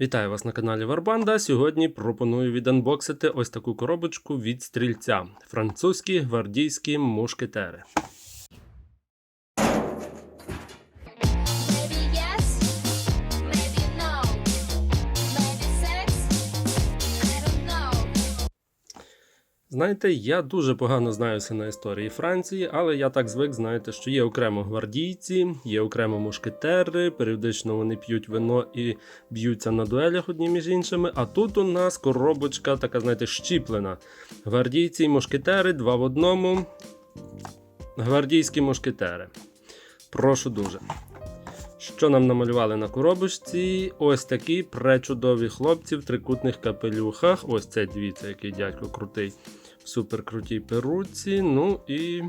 Вітаю вас на каналі Варбанда. Сьогодні пропоную віданбоксити ось таку коробочку від стрільця. Французькі гвардійські мушкетери. Знаєте, я дуже погано знаюся на історії Франції, але я так звик, знаєте, що є окремо гвардійці, є окремо мушкетери, періодично вони п'ють вино і б'ються на дуелях одні між іншими. А тут у нас коробочка така, знаєте, щіплена. Гвардійці і мушкетери, два в одному. Гвардійські мушкетери. Прошу дуже. Що нам намалювали на коробочці? Ось такі пречудові хлопці в трикутних капелюхах. Ось це дивіться, який дядько крутий суперкрутій перуці. Ну і.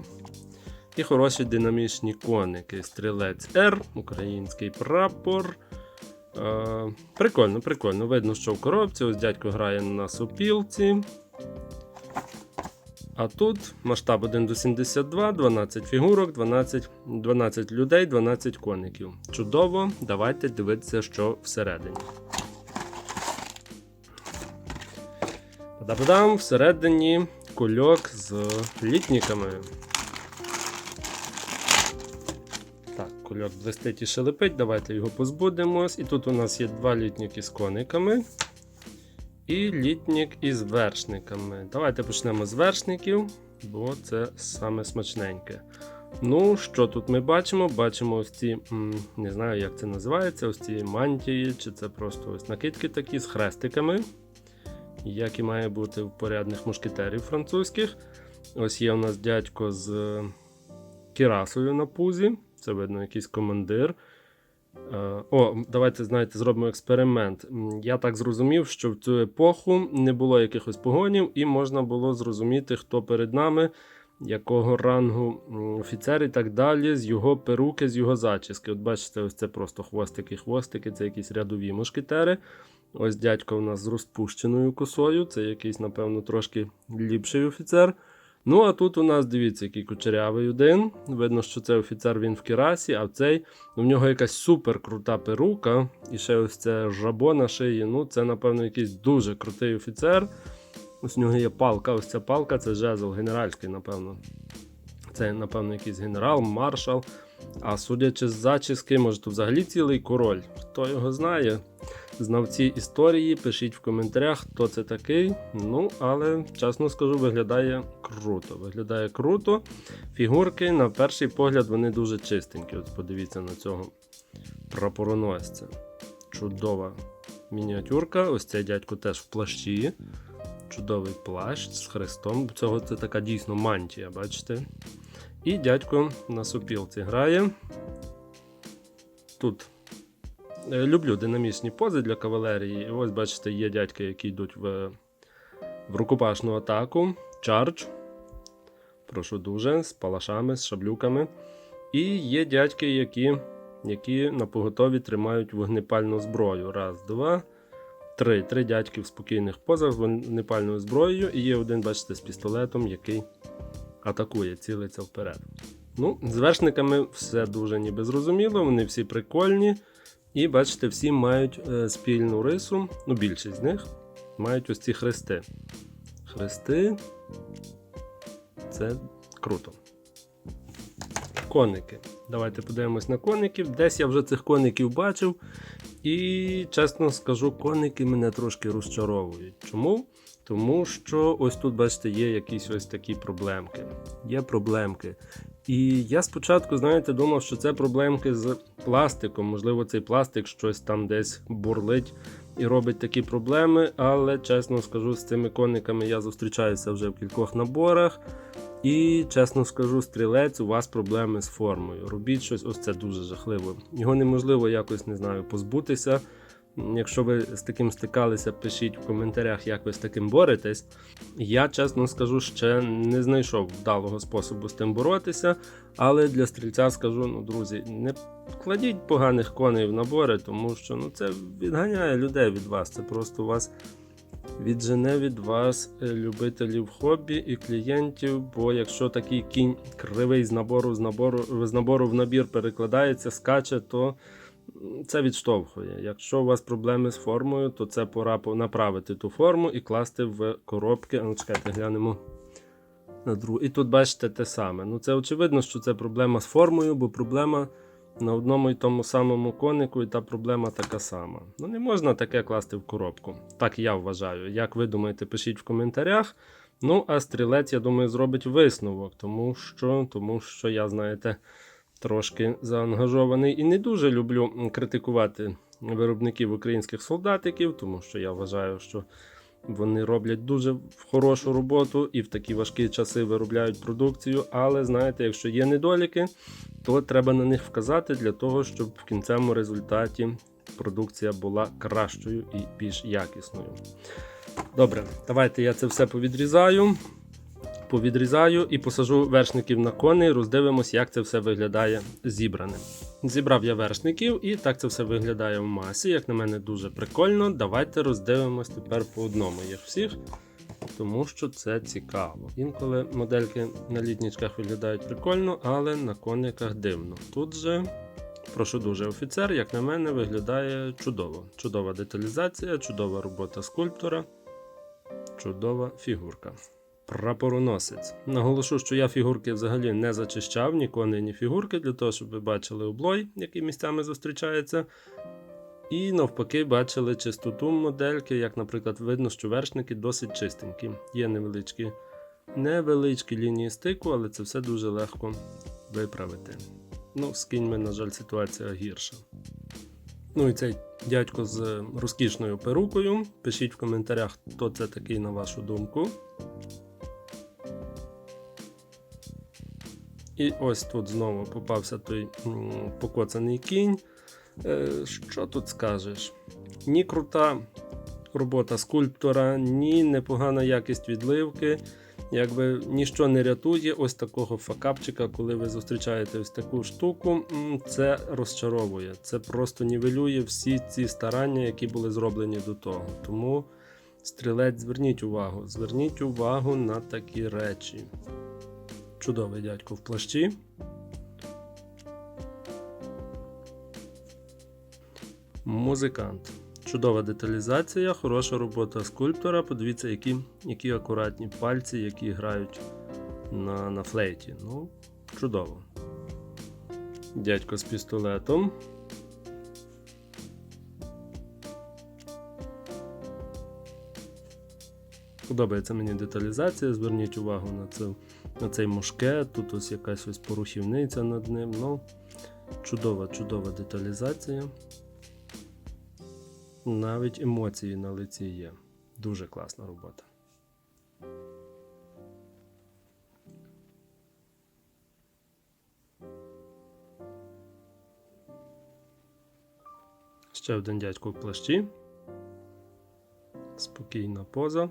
І хороші динамічні коники. Стрілець R, український прапор. Е, прикольно, прикольно. Видно, що в коробці. Ось дядько грає на сопілці. А тут масштаб 1 до 72, 12 фігурок, 12, 12 людей, 12 коників. Чудово, давайте дивитися, що всередині. Та-да-дам, всередині кульок з літніками. Так, кульок блистить і шелепить, давайте його позбудемось. І тут у нас є два літніки з кониками. І літнік із вершниками. Давайте почнемо з вершників, бо це саме смачненьке. Ну, що тут ми бачимо? Бачимо ось ці, не знаю, як це називається, ось ці мантії, чи це просто ось накидки такі з хрестиками, як і має бути в порядних мушкетерів французьких. Ось є у нас дядько з е, кірасою на пузі. Це видно, якийсь командир. Е, О, давайте знаєте, зробимо експеримент. Я так зрозумів, що в цю епоху не було якихось погонів, і можна було зрозуміти, хто перед нами, якого рангу офіцер і так далі, з його перуки, з його зачіски. От бачите, ось це просто хвостики, хвостики, це якісь рядові мушкетери. Ось дядько у нас з розпущеною косою, це якийсь, напевно, трошки ліпший офіцер. Ну, а тут у нас дивіться, який кучерявий один. Видно, що це офіцер він в керасі, а в цей ну, нього якась супер крута перука. І ще ось це жабо на шиї. Ну, це, напевно, якийсь дуже крутий офіцер. Ось у нього є палка. Ось ця палка це жезл генеральський, напевно. Це, напевно, якийсь генерал, маршал. А судячи з зачіски, може, то взагалі цілий король. Хто його знає? Знавці історії, пишіть в коментарях, хто це такий. Ну, але чесно скажу, виглядає круто. Виглядає круто. Фігурки, на перший погляд, вони дуже чистенькі. От подивіться на цього прапороносця. Чудова мініатюрка. Ось цей дядько теж в плащі. Чудовий плащ з хрестом. Цього це така дійсно мантія, бачите? І дядько на сопілці грає. Тут Е, Люблю динамічні пози для кавалерії. І ось, бачите, є дядьки, які йдуть в, в рукопашну атаку. Чардж. Прошу дуже, з палашами, з шаблюками. І є дядьки, які які на поготові тримають вогнепальну зброю. Раз, два, три. Три дядьки в спокійних позах з вогнепальною зброєю. І є один, бачите, з пістолетом, який атакує, цілиться вперед. Ну, з вершниками все дуже ніби зрозуміло, вони всі прикольні. І бачите, всі мають е, спільну рису, ну більшість з них мають ось ці хрести. Хрести це круто. Коники. Давайте подивимось на коників. Десь я вже цих коників бачив. І чесно скажу, коники мене трошки розчаровують. Чому? Тому що ось тут, бачите, є якісь ось такі проблемки. Є проблемки. І я спочатку, знаєте, думав, що це проблемки з пластиком. Можливо, цей пластик щось там десь бурлить і робить такі проблеми. Але чесно скажу, з цими кониками я зустрічаюся вже в кількох наборах. І чесно скажу, стрілець, у вас проблеми з формою. Робіть щось, ось це дуже жахливо. Його неможливо якось не знаю, позбутися. Якщо ви з таким стикалися, пишіть в коментарях, як ви з таким боретесь. Я, чесно скажу, ще не знайшов вдалого способу з тим боротися. Але для стрільця скажу, ну, друзі, не кладіть поганих коней в набори, тому що ну, це відганяє людей від вас. Це просто у вас віджене від вас е, любителів хобі і клієнтів. Бо якщо такий кінь кривий з набору з набору з набору в набір перекладається, скаче, то це відштовхує. Якщо у вас проблеми з формою, то це пора направити ту форму і класти в коробки. Ну, чекайте, глянемо на другу. І тут бачите те саме. Ну, це очевидно, що це проблема з формою, бо проблема на одному і тому самому конику, і та проблема така сама. Ну, не можна таке класти в коробку. Так я вважаю. Як ви думаєте, пишіть в коментарях. Ну, а стрілець, я думаю, зробить висновок, тому що, тому що я, знаєте, трошки заангажований і не дуже люблю критикувати виробників українських солдатиків, тому що я вважаю, що вони роблять дуже хорошу роботу і в такі важкі часи виробляють продукцію. Але знаєте, якщо є недоліки, то треба на них вказати для того, щоб в кінцевому результаті продукція була кращою і більш якісною. Добре, давайте я це все повідрізаю. Повідрізаю і посажу вершників на коней, роздивимось, як це все виглядає зібраним. Зібрав я вершників, і так це все виглядає в масі. Як на мене, дуже прикольно. Давайте роздивимось тепер по одному їх всіх, тому що це цікаво. Інколи модельки на літнічках виглядають прикольно, але на кониках дивно. Тут же, прошу дуже, офіцер, як на мене, виглядає чудово. Чудова деталізація, чудова робота скульптора, чудова фігурка. Прапороносець. Наголошу, що я фігурки взагалі не зачищав, ні коней, ні фігурки, для того, щоб ви бачили облой, який місцями зустрічається. І навпаки, бачили чистоту модельки, як, наприклад, видно, що вершники досить чистенькі. Є невеличкі, невеличкі лінії стику, але це все дуже легко виправити. Ну, з кіньми, на жаль, ситуація гірша. Ну і цей дядько з розкішною перукою. Пишіть в коментарях, хто це такий, на вашу думку. І ось тут знову попався той покоцаний кінь. Е, що тут скажеш? Ні крута робота скульптора, ні непогана якість відливки. Якби ніщо не рятує ось такого факапчика, коли ви зустрічаєте ось таку штуку, це розчаровує. Це просто нівелює всі ці старання, які були зроблені до того. Тому стрілець, зверніть увагу, зверніть увагу на такі речі. Чудовий дядько в плащі. Музикант. Чудова деталізація, хороша робота скульптора. Подивіться, які, які акуратні пальці, які грають на, на флейті. Ну, чудово. Дядько з пістолетом. Подобається мені деталізація. Зверніть увагу на це на цей мушкет, тут ось якась ось порухівниця над ним. Ну, чудова, чудова деталізація. Навіть емоції на лиці є. Дуже класна робота. Ще один дядько в плащі. Спокійна поза.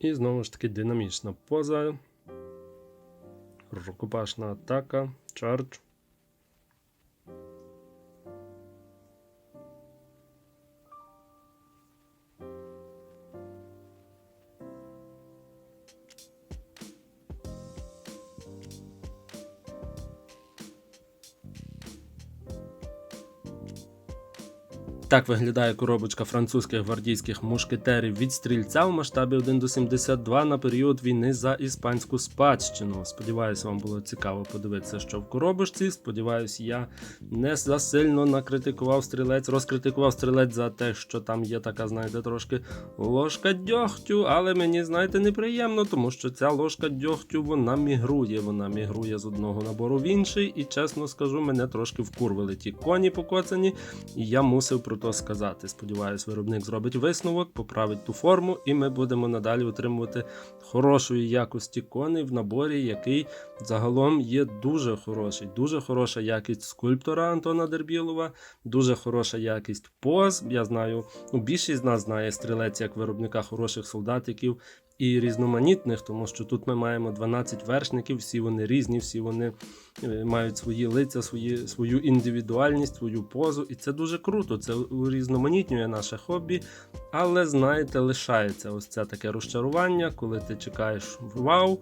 І знову ж таки динамічна поза. Рукопашна атака, чардж. Так виглядає коробочка французьких гвардійських мушкетерів від стрільця в масштабі 1 до 72 на період війни за іспанську спадщину. Сподіваюся, вам було цікаво подивитися, що в коробочці. Сподіваюсь, я не засильно накритикував стрілець, розкритикував стрілець за те, що там є така, знаєте, трошки ложка дьогтю, але мені, знаєте, неприємно, тому що ця ложка дьогтю вона мігрує. Вона мігрує з одного набору в інший, і чесно скажу, мене трошки вкурвили ті коні покоцані, і я мусив про то сказати. Сподіваюсь, виробник зробить висновок, поправить ту форму, і ми будемо надалі отримувати хорошої якості коней в наборі, який загалом є дуже хороший. Дуже хороша якість скульптора Антона Дербілова, дуже хороша якість поз. Я знаю, ну, більшість з нас знає стрілець як виробника хороших солдатиків. І різноманітних, тому що тут ми маємо 12 вершників, всі вони різні, всі вони е, мають свої лиця, свої, свою індивідуальність, свою позу. І це дуже круто. Це урізноманітнює наше хобі. Але знаєте, лишається ось це таке розчарування, коли ти чекаєш вау.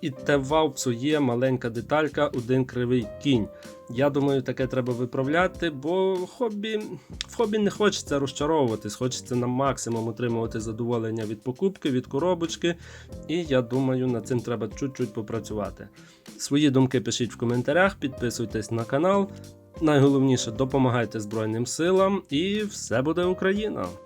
І те вау псує маленька деталька, один кривий кінь. Я думаю, таке треба виправляти, бо хобі, в хобі не хочеться розчаровуватись, хочеться на максимум отримувати задоволення від покупки, від коробочки. І я думаю, над цим треба чуть-чуть попрацювати. Свої думки пишіть в коментарях, підписуйтесь на канал. Найголовніше допомагайте Збройним силам, і все буде Україна!